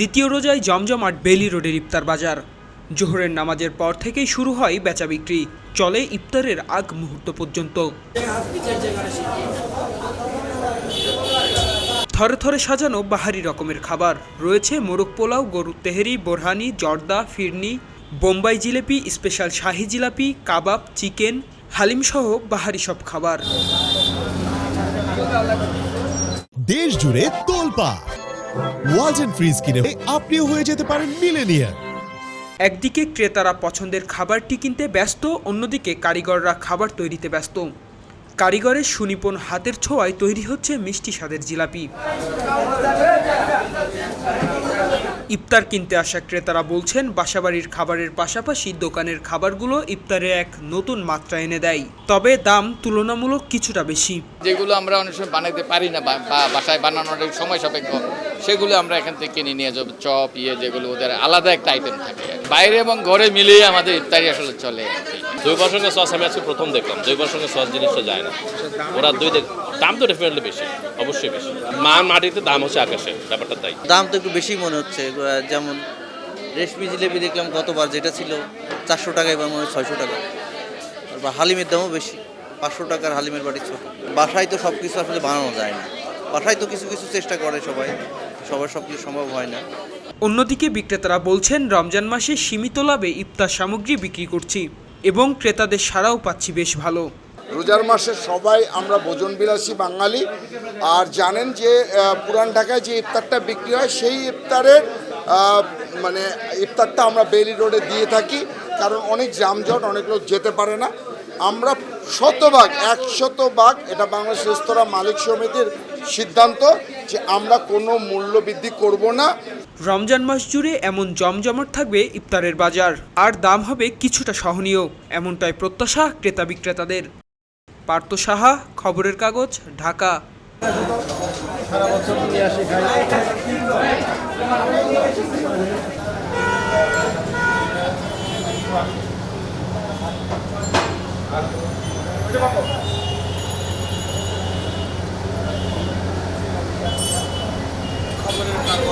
দ্বিতীয় রোজায় জমজমাট বেলি রোডের ইফতার বাজার। জোহরের নামাজের পর থেকেই শুরু হয় বেচা বিক্রি। চলে ইফতারের আগ মুহূর্ত পর্যন্ত। থরে থরে সাজানো বাহারি রকমের খাবার। রয়েছে মোরগ পোলাও, গরুর tehari, borhani, zarda, phirni, Bombay jalebi, special shahi jalebi, kebab, chicken haleem সহ বাহারি সব খাবার। দেশ জুড়ে তোলপা ওয়ালটন ফ্রিজ কিনে আপনিও হয়ে যেতে পারেন মিলেনিয়ার একদিকে ক্রেতারা পছন্দের খাবারটি কিনতে ব্যস্ত অন্যদিকে কারিগররা খাবার তৈরিতে ব্যস্ত। কারিগরের সুনিপুণ হাতের ছোঁয়ায় তৈরি হচ্ছে মিষ্টি স্বাদের জিলাপি। ইফতার কিনতে আসা ক্রেতারা বলছেন বাসাবাড়ির খাবারের পাশাপাশি দোকানের খাবারগুলো ইফতারে এক নতুন মাত্রা এনে দেয়। তবে দাম তুলনামূলক কিছুটা বেশি। যেগুলো আমরা অনেক সময় বানাতে পারি না বা বাসায় বানানোর সময় সাপেক্ষ। সেগুলো আমরা এখান থেকে কিনে নিয়ে যাব চপ ইয়ে যেগুলো ওদের আলাদা একটা আইটেম থাকে। বাইরে এবং ঘরে মিলিয়ে আমাদের ইফতারি আসলে চলে। জৈব সঙ্গে সস আমি আজকে প্রথম দেখলাম জৈব সঙ্গে সস জিনিসটা যায় না। ওরা দুই দেখ দাম তো ডেফিনেটলি বেশি অবশ্যই বেশি। মা মাটিতে দাম হচ্ছে আকাশে ব্যাপারটা তাই। দাম তো একটু বেশি মনে হচ্ছে যেমন রেশমি জিলেপি দেখলাম গতবার যেটা ছিল চারশো টাকা এবার মনে হয় ছয়শো টাকা। আর বা হালিমের দামও বেশি পাঁচশো টাকার হালিমের বাড়ি ছোট। বাসায় তো সব কিছু আসলে বানানো যায় না। বাসায় তো কিছু কিছু চেষ্টা করে সবাই। সবার সব কিছু সম্ভব হয় না। অন্যদিকে বিক্রেতারা বলছেন রমজান মাসে সীমিত লাভে ইফতার সামগ্রী বিক্রি করছি এবং ক্রেতাদের সাড়াও পাচ্ছি বেশ ভালো। রোজার মাসে সবাই আমরা ভোজন বিলাসী বাঙালি আর জানেন যে পুরান ঢাকায় যে ইফতারটা বিক্রি হয় সেই ইফতারের মানে ইফতারটা আমরা বেলি রোডে দিয়ে থাকি কারণ অনেক যানজট অনেক লোক যেতে পারে না। আমরা শতভাগ একশত ভাগ এটা বাংলাদেশ রেস্তোরাঁ মালিক সমিতির সিদ্ধান্ত যে আমরা কোনো মূল্য বৃদ্ধি করব না। রমজান মাস জুড়ে এমন জমজমাট থাকবে ইফতারের বাজার। আর দাম হবে কিছুটা সহনীয়, এমনটাই প্রত্যাশা ক্রেতা বিক্রেতাদের। পার্থ সাহা, খবরের কাগজ, ঢাকা।